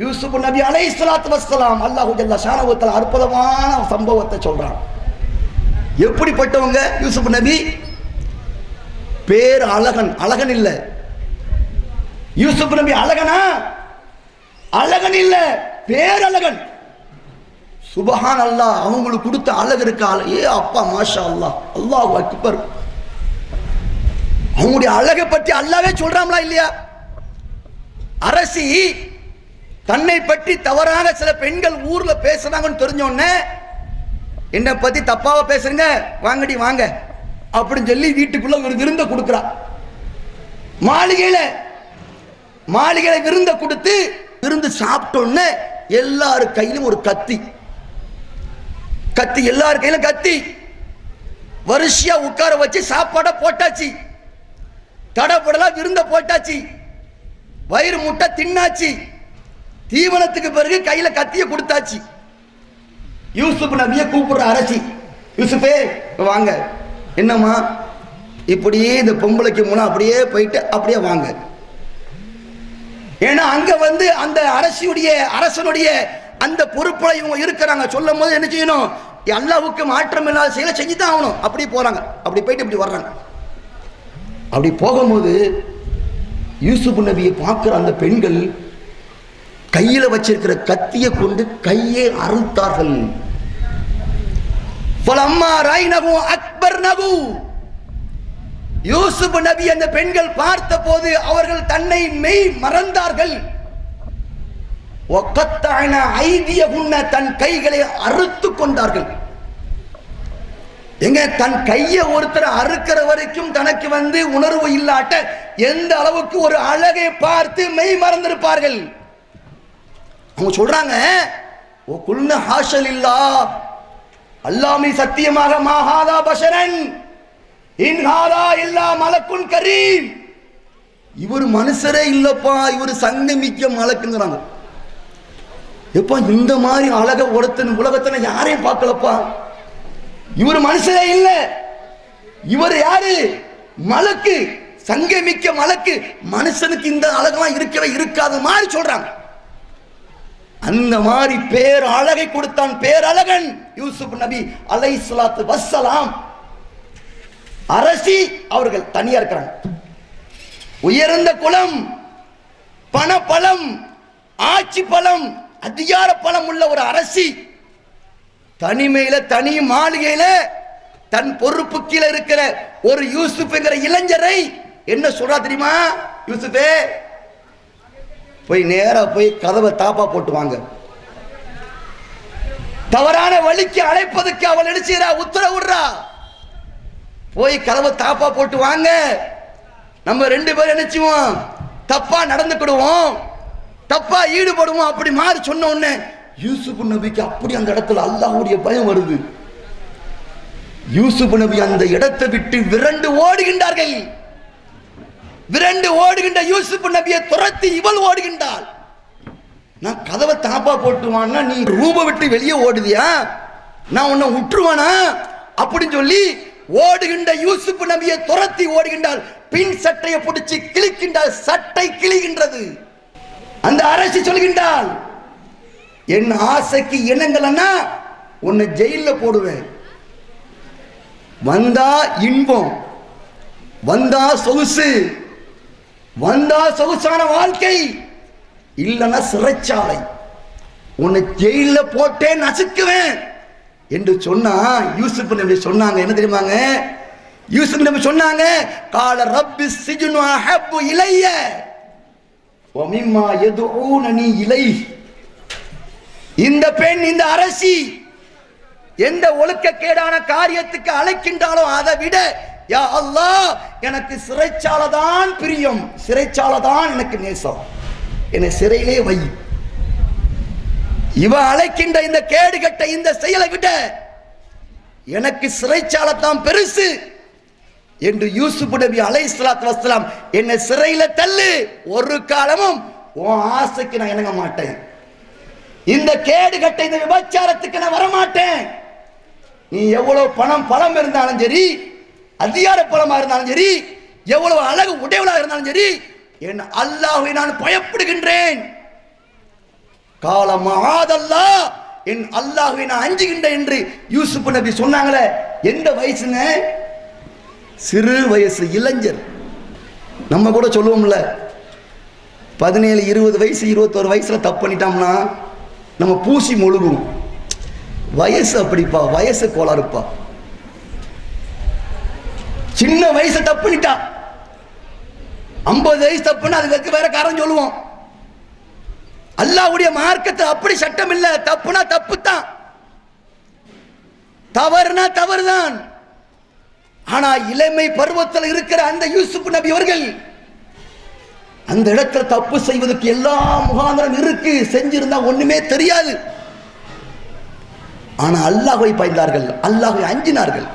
யூசுப் நபி அலை சலாத்து வசலாம் அல்லாஹு ஜல்லா ஷானவத்தில் அற்புதமான சம்பவத்தை சொல்றான். எப்படிப்பட்டவங்க யூசுப் நபி? பேர் அழகன் அழகன் இல்ல. யூசுப் நபி அழகனா? அழகன் இல்ல பேரழகன் சுபஹான் அல்லாஹ் அவங்களுக்கு கொடுத்த அழகு இருக்கா? ஏ அப்பா மாஷா அல்லாஹ் அல்லாஹ் அக்பர். அவங்களுடைய அழகை பற்றி அல்லாவே சொல்றாங்களா இல்லையா? அரசி தன்னை பற்றி தவறாக சில பெண்கள் ஊர்ல பேசுறாங்கன்னு தெரிஞ்சோடனே என்னை பத்தி தப்பாவ பேசுறீங்க? வாங்கடி வாங்க. அப்படின்னு சொல்லி வீட்டுக்குள்ள ஒரு விருந்த கொடுக்குறா. மாளிகையில மாளிகையில விருந்த கொடுத்து விருந்து சாப்பிட்டோன்னு எல்லாரு கையிலும் ஒரு கத்தி. கத்தி எல்லார் கையிலும் கத்தி. வரிசையா உட்கார வச்சு சாப்பாட போட்டாச்சு. தடப்படலாம் விருந்த போட்டாச்சு. வயிறு முட்டை தின்னாச்சு. தீவனத்துக்கு பிறகு கையில கத்திய கொடுத்தாச்சு. யூசுப் நபியை கூப்பிடுற அரசி. யூசுஃபே வாங்க. என்னம்மா? இப்படியே இந்த பொம்பளைக்கு மூலம் அப்படியே போயிட்டு அப்படியே வாங்க. ஏன்னா அங்க வந்து அந்த அரசியுடைய அரசனுடைய அந்த பொறுப்புல இவங்க இருக்கிறாங்க. சொல்லும் போது என்ன செய்யணும்? எல்லாவுக்கு மாற்றம் இல்லாத செயலை செஞ்சு தான் ஆகணும். அப்படி போறாங்க. அப்படி போயிட்டு இப்படி வர்றாங்க. அப்படி போகும்போது யூசுப் நபியை பார்க்குற அந்த பெண்கள் கையில் வச்சிருக்கிற கத்தியை கொண்டு கையை அறுத்தார்கள். அக்பர் நபு யூசுப் நபி அந்த பெண்கள் பார்த்த போது அவர்கள் தன்னை மெய் மறந்தார்கள். உண்ண தன் கைகளை அறுத்து கொண்டார்கள். எங்க தன் கையை ஒருத்தர் அறுக்கிற வரைக்கும் தனக்கு வந்து உணர்வு இல்லாட்ட எந்த அளவுக்கு ஒரு அழகை பார்த்து மெய் மறந்திருப்பார்கள். அவங்க சொல்றாங்க ஓ குல்ன ஹாஷல் இல்லா அல்லாமி சத்தியமாக மாஹாதா பஷரன் இன்ஹாதா இல்லா மலக்குன் கரீம். இவர் மனுஷரே இல்லப்பா இவர் சங்கமிக்க மலக்குங்கிறாங்க எப்பா இந்த மாதிரி அழக ஒருத்தன் உலகத்தில் யாரையும் பார்க்கலப்பா? இவர் மனுஷரே இல்லை. இவர் யாரு? மலக்கு சங்கமிக்க மலக்கு. மனுஷனுக்கு இந்த அழகெல்லாம் இருக்கவே இருக்காத மாதிரி சொல்றாங்க. அந்த மாதிரி பேர் அழகை கொடுத்தான் பேரழகன் யூசுப் நபி அலை சலாத்து வசலாம் அரசி அவர்கள் தனியா இருக்கிறாங்க. உயர்ந்த குலம் பணப்பலம் ஆட்சி பலம் அதிகார பலம் உள்ள ஒரு அரசி தனிமையில தனி மாளிகையில தன் பொறுப்பு கீழே இருக்கிற ஒரு யூசுப்ங்கிற இளைஞரை என்ன சொல்றா தெரியுமா? யூசுஃபே போய் நேராக போய் கதவை தாப்பா போட்டு வாங்க தவறான வழிக்கு அழைப்பதற்கு அவள் என்ன உத்தரவுடுறா. போய் கதவை தாப்பா போட்டு வாங்க நம்ம ரெண்டு பேரும் நினைச்சுவோம் தப்பா நடந்துக்கிடுவோம். தப்பா ஈடுபடுவோம் அப்படி மாறி சொன்ன உடனே யூசுப் நபிக்கு அப்படி அந்த இடத்துல அல்லாஹுடைய பயம் வருது. யூசுப் நபி அந்த இடத்தை விட்டு விரண்டு ஓடுகின்றார்கள். விரண்டு ஓடுகின்ற யூசுப் நபியை துரத்தி இவள் ஓடுகின்றாள். நான் கதவை தாப்பா போட்டுவான்னா நீ ரூப விட்டு வெளியே ஓடுதியா நான் உன்னை விட்டுருவானா? அப்படின்னு சொல்லி ஓடுகின்ற யூசுப் நபியை துரத்தி ஓடுகின்றாள். பின் சட்டையை பிடிச்சி கிழிக்கின்றாள். சட்டை கிழிகின்றது. அந்த அரசு சொல்கின்றாள் என் ஆசைக்கு இனங்களன்னா உன்னை ஜெயில போடுவேன். வந்தா இன்பம் வந்தா சொகுசு. வந்தா சொகுசான வாழ்க்கை இல்லைன்னா சிறைச்சாலை. உன்னை ஜெயில போட்டே நசுக்குவேன் என்று சொன்னா யூசுப் நபி சொன்னாங்க. என்ன தெரியுமாங்க? யூசுப் நபி சொன்னாங்க கால ரப்பி சிஜுனு அஹப்பு இலைய ஒமிம்மா நனி இலை இந்த பெண் இந்த அரசி எந்த ஒழுக்கக்கேடான காரியத்துக்கு அழைக்கின்றாலும் அதை விட யா அல்லா எனக்கு சிறைச்சாலை தான் பிரியம். சிறைச்சாலை தான் எனக்கு நேசம். என்னை சிறையிலே வை. இவ அழைக்கின்ற இந்த கேடுகட்ட இந்த செயலை விட எனக்கு சிறைச்சாலை தான் பெருசு என்று யூசுப் நபி அலை சலாத் வசலாம் என்னை சிறையில தள்ளு. ஒரு காலமும் உன் ஆசைக்கு நான் இணங்க மாட்டேன். இந்த கேடு கட்ட இந்த விபச்சாரத்துக்கு நான் வரமாட்டேன். நீ எவ்வளவு பணம் பலம் இருந்தாலும் சரி அதிகார பலமாக இருந்தாலும் சரி எவ்வளவு அழகு உடையவளாக இருந்தாலும் சரி என் அல்லாஹை நான் பயப்படுகின்றேன். காலமாதல்லா என் அல்லாஹ்வை நான் அஞ்சுகின்றேன் என்று யூசுப் நபி சொன்னாங்களே எந்த வயசுங்க சிறு வயசு இளைஞர். நம்ம கூட சொல்லுவோம்ல பதினேழு இருபது வயசு இருபத்தோரு வயசுல தப்பு பண்ணிட்டோம்னா நம்ம பூசி முழுகும். வயசு அப்படிப்பா வயசு கோளாறுப்பா. சின்ன வயசு தப்புனிட்டா ஐம்பது வயசு தப்புன்னு அதுக்கு வேற காரணம் சொல்லுவோம். அல்லாஹ்வுடைய மார்க்கத்தை அப்படி சட்டம் இல்ல. தப்புனா தப்பு தான் தவறுனா தவறுதான். ஆனா இளமை பருவத்தில் இருக்கிற அந்த யூசுப் நபி அவர்கள் அந்த இடத்துல தப்பு செய்வதற்கு எல்லா முகாந்திரம் இருக்கு. செஞ்சிருந்தா ஒண்ணுமே தெரியாது. ஆனா அல்லாஹை பயந்தார்கள். அல்லாஹை அஞ்சினார்கள்.